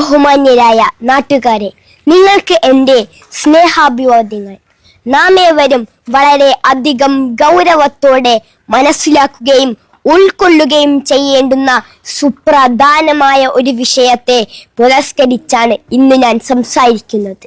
ബഹുമാന്യരായ നാട്ടുകാരെ നിങ്ങൾക്ക് എന്റെ സ്നേഹാഭിവാദ്യങ്ങൾ. നാം ഏവരും വളരെ അധികം ഗൗരവത്തോടെ മനസ്സിലാക്കുകയും ഉൾക്കൊള്ളുകയും ചെയ്യേണ്ടുന്ന സുപ്രധാനമായ ഒരു വിഷയത്തെ പുരസ്കരിച്ചാണ് ഇന്ന് ഞാൻ സംസാരിക്കുന്നത്.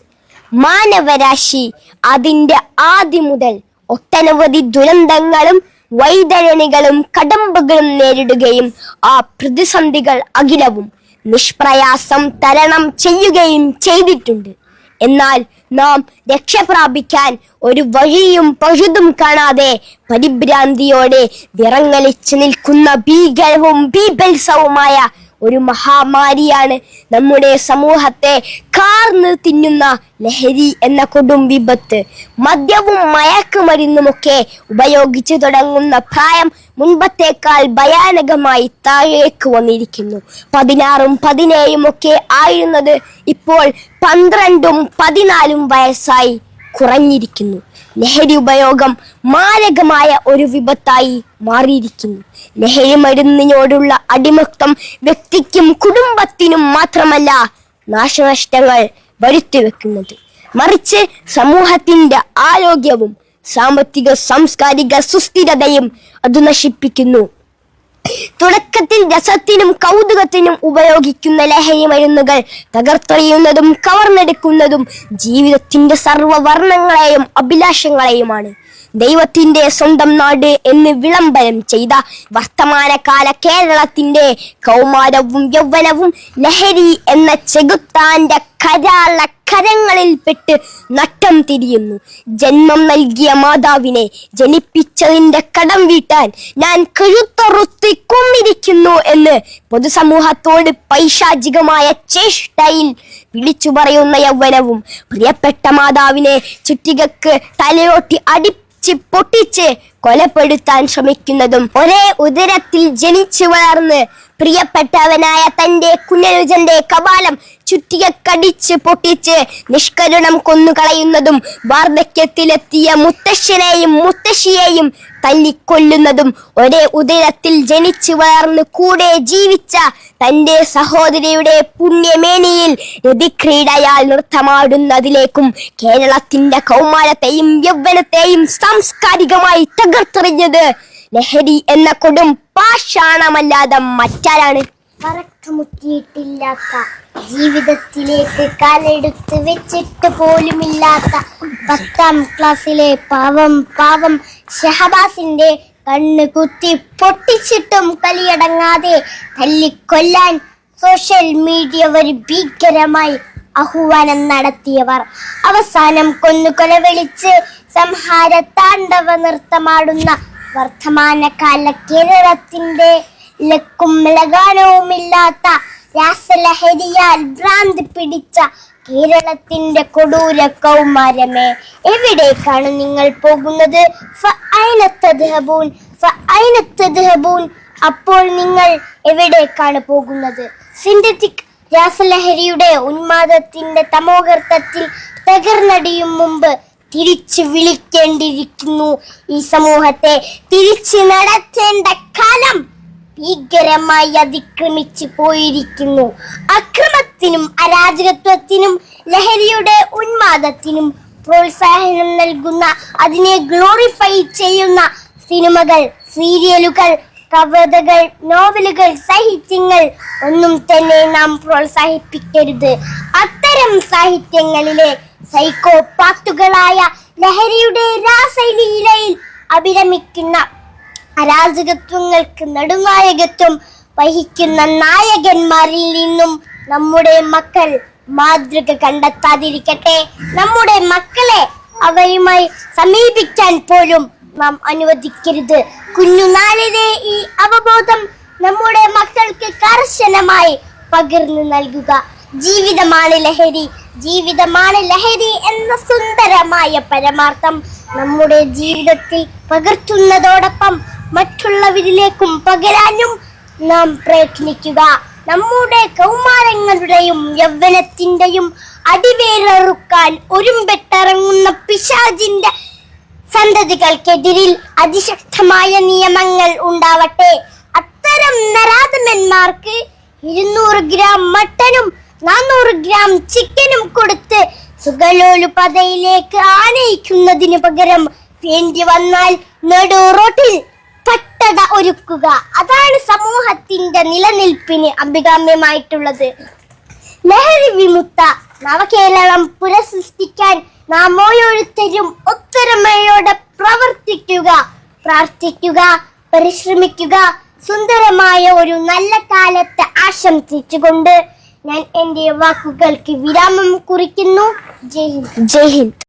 മാനവരാശി അതിന്റെ ആദ്യം മുതൽ ഒട്ടനവധി ദുരന്തങ്ങളും വൈതരണികളും കടമ്പകളും നേരിടുകയും ആ പ്രതിസന്ധികൾ അഖിലവും നിഷ്പ്രയാസം തരണം ചെയ്യുകയും ചെയ്തിട്ടുണ്ട്. എന്നാൽ നാം രക്ഷപ്രാപിക്കാൻ ഒരു വഴിയും പഴുതും കാണാതെ പരിഭ്രാന്തിയോടെ വിറങ്ങലിച്ചു നിൽക്കുന്ന ഭീകരവും ബീഭത്സവുമായ ഒരു മഹാമാരിയാണ് നമ്മുടെ സമൂഹത്തെ കാർന്ന് തിന്നുന്ന ലഹരി എന്ന കൊടും വിപത്ത്. മദ്യവും മയക്കുമരുന്നുമൊക്കെ ഉപയോഗിച്ചു തുടങ്ങുന്ന പ്രായം മുൻപത്തേക്കാൾ ഭയാനകമായി താഴേക്ക് വന്നിരിക്കുന്നു. പതിനാറും പതിനേഴും ഒക്കെ ആയിരുന്നത് ഇപ്പോൾ പന്ത്രണ്ടും പതിനാലും വയസ്സായി. കുറഞ്ഞിരിക്കുന്നു. ലഹരി ഉപയോഗം മാരകമായ ഒരു വിപത്തായി മാറിയിരിക്കുന്നു. ലഹരി മരുന്നിനോടുള്ള അടിമത്തം വ്യക്തിക്കും കുടുംബത്തിനും മാത്രമല്ല നാശനഷ്ടങ്ങൾ വരുത്തിവെക്കുന്നത് മറിച്ച് സമൂഹത്തിന്റെ ആരോഗ്യവും സാമ്പത്തിക സാംസ്കാരിക സുസ്ഥിരതയും അത് നശിപ്പിക്കുന്നു. തുടക്കത്തിൽ രസത്തിനും കൗതുകത്തിനും ഉപയോഗിക്കുന്ന ലഹരി മരുന്നുകൾ തകർത്തെറിയുന്നതും കവർന്നെടുക്കുന്നതും ജീവിതത്തിന്റെ സർവവർണങ്ങളെയും അഭിലാഷങ്ങളെയുമാണ്. ദൈവത്തിന്റെ സ്വന്തം നാട് എന്ന് വിളംബരം ചെയ്ത വർത്തമാനകാല കേരളത്തിന്റെ കൗമാരവും യൗവനവും ലഹരി എന്ന ചെകുത്താന്റെ കരാള കരങ്ങളിൽപ്പെട്ട് നട്ടം തിരിയുന്നു. ജന്മം നൽകിയ മാതാവിനെ ജനിപ്പിച്ചതിന്റെ കടം വീട്ടാൻ ഞാൻ കഴുത്തറുത്തി കുമ്മിരിക്കുന്നു എന്ന് പൊതുസമൂഹത്തോട് പൈശാചികമായ ചേഷ്ടയിൽ വിളിച്ചു പറയുന്ന യൗവനവും പ്രിയപ്പെട്ട മാതാവിനെ ചുറ്റികക്ക് തലയോട്ടി അടിപ്പിച്ച് പൊട്ടിച്ച് കൊലപ്പെടുത്താൻ ശ്രമിക്കുന്നതും ഒരേ ഉദരത്തിൽ ജനിച്ചു വളർന്ന് പ്രിയപ്പെട്ടവനായ തന്റെ കുഞ്ഞനുജന്റെ കപാലം ചുറ്റിക കടിച്ച് പൊട്ടിച്ച് നിഷ്കരുണം കൊന്നുകളയുന്നതും വാർദ്ധക്യത്തിലെത്തിയ മുത്തശ്ശനെയും മുത്തശ്ശിയെയും തല്ലിക്കൊല്ലുന്നതും ഒരേ ഉദരത്തിൽ ജനിച്ചു വളർന്ന് കൂടെ ജീവിച്ച തന്റെ സഹോദരിയുടെ പുണ്യമേനിയിൽ രതിക്രീഡയാൽ നൃത്തമാടുന്നതിലേക്കും കേരളത്തിന്റെ കൗമാരത്തെയും യൗവനത്തെയും സാംസ്കാരികമായി തകർത്തെറിഞ്ഞത് ലഹരി എന്ന കൊടും പാഷാണമല്ലാതെ മറ്റാരാണ്? പറക്കമുറ്റിയിട്ടില്ലാത്ത ജീവിതത്തിലേക്ക് കാലെടുത്ത് വെച്ചിട്ട് പോലുമില്ലാത്ത പത്താം ക്ലാസ്സിലെ പാവം പാവം ഷഹബാസിന്റെ കണ്ണ് കുത്തി പൊട്ടിച്ചിട്ടും കലിയടങ്ങാതെ തല്ലിക്കൊല്ലാൻ സോഷ്യൽ മീഡിയ ഒരു ഭീകരമായി ആഹ്വാനം നടത്തിയവർ. അവസാനം കൊന്നുകൊല വിളിച്ച് സംഹാര താണ്ഡവ നൃത്തമാടുന്ന വർത്തമാനകാല കേരളത്തിന്റെ ലക്കും ലഗാനവുമില്ലാത്ത രാസലഹരിയാൽ ഭ്രാന്ത് പിടിച്ച കേരളത്തിന്റെ കൊടൂര കൗമാരമേ. എവിടേക്കാണ് നിങ്ങൾ പോകുന്നത്? അപ്പോൾ നിങ്ങൾ എവിടേക്കാണ് പോകുന്നത്? സിന്തറ്റിക് രാസലഹരിയുടെ ഉന്മാദത്തിന്റെ തമോഗർത്തത്തിൽ തകർന്നടിയും മുമ്പ് തിരിച്ചു വിളിക്കേണ്ടിയിരിക്കുന്നു ഈ സമൂഹത്തെ. തിരിച്ചു നടത്തേണ്ട കാലം ഭീകരമായി അതിക്രമിച്ചു പോയിരിക്കുന്നു. അക്രമത്തിനും അരാജകത്വത്തിനും ലഹരിയുടെ ഉന്മാദത്തിനും പ്രോത്സാഹനം നൽകുന്ന അതിനെ ഗ്ലോറിഫൈ ചെയ്യുന്ന സിനിമകൾ സീരിയലുകൾ കവിതകൾ നോവലുകൾ സാഹിത്യങ്ങൾ ഒന്നും തന്നെ നാം പ്രോത്സാഹിപ്പിക്കരുത്. അത്തരം സാഹിത്യങ്ങളിലെ സൈക്കോപാത്തുകളായ ലഹരിയുടെ രാസലീലയിൽ അഭിരമിക്കുന്ന അരാജകത്വങ്ങൾക്ക് നടുനായകത്വം വഹിക്കുന്ന നായകന്മാരിൽ നിന്നും നമ്മുടെ മക്കൾ മാതൃക കണ്ടെത്താതിരിക്കട്ടെ. നമ്മുടെ മക്കളെ അവയുമായി സമീപിക്കാൻ പോലും നാം അനുവദിക്കരുത്. കുഞ്ഞുനാളിലെ ഈ അവബോധം നമ്മുടെ മക്കൾക്ക് കർശനമായി പകർന്നു നൽകുക. ജീവിതമാണ് ലഹരി. ജീവിതമാണ് ലഹരി എന്ന സുന്ദരമായ പരമാർത്ഥം നമ്മുടെ ജീവിതത്തിൽ പകർത്തുന്നതോടൊപ്പം മറ്റുള്ളവരിലേക്കും പകരാനും നാം പ്രയത്നിക്കുക. നമ്മുടെ കൗമാരങ്ങളുടെയും യൗവനത്തിന്റെയും അടിവേരറുക്കാൻ ഒരുമ്പെട്ടിറങ്ങുന്ന പിശാജിന്റെ സന്തതികൾക്കെതിരിൽ അതിശക്തമായ നിയമങ്ങൾ ഉണ്ടാവട്ടെ. അത്തരം നരാധമന്മാർക്ക് ഇരുന്നൂറ് ഗ്രാം മട്ടനും നാനൂറ് ഗ്രാം ചിക്കനും കൊടുത്ത് സുഗലോലുപതയിലേക്ക് ആനയിക്കുന്നതിന് പകരം വേണ്ടി വന്നാൽ നെടു പട്ടട ഒരുക്കുക. അതാണ് സമൂഹത്തിന്റെ നിലനിൽപ്പിന് അഭികാമ്യമായിട്ടുള്ളത്. ലഹരി വിമുക്ത നവകേരളം പുനഃസൃഷ്ടിക്കാൻ നാം ഓരോരുത്തരും ഒത്തൊരുമയോടെ പ്രവർത്തിക്കുക പ്രാർത്ഥിക്കുക പരിശ്രമിക്കുക. സുന്ദരമായ ഒരു നല്ല കാലത്ത് ആശംസിച്ചുകൊണ്ട് ഞാൻ എന്റെ വാക്കുകൾക്ക് വിരാമം കുറിക്കുന്നു. ജയ് ഹിന്ദ്. ജയ് ഹിന്ദ്.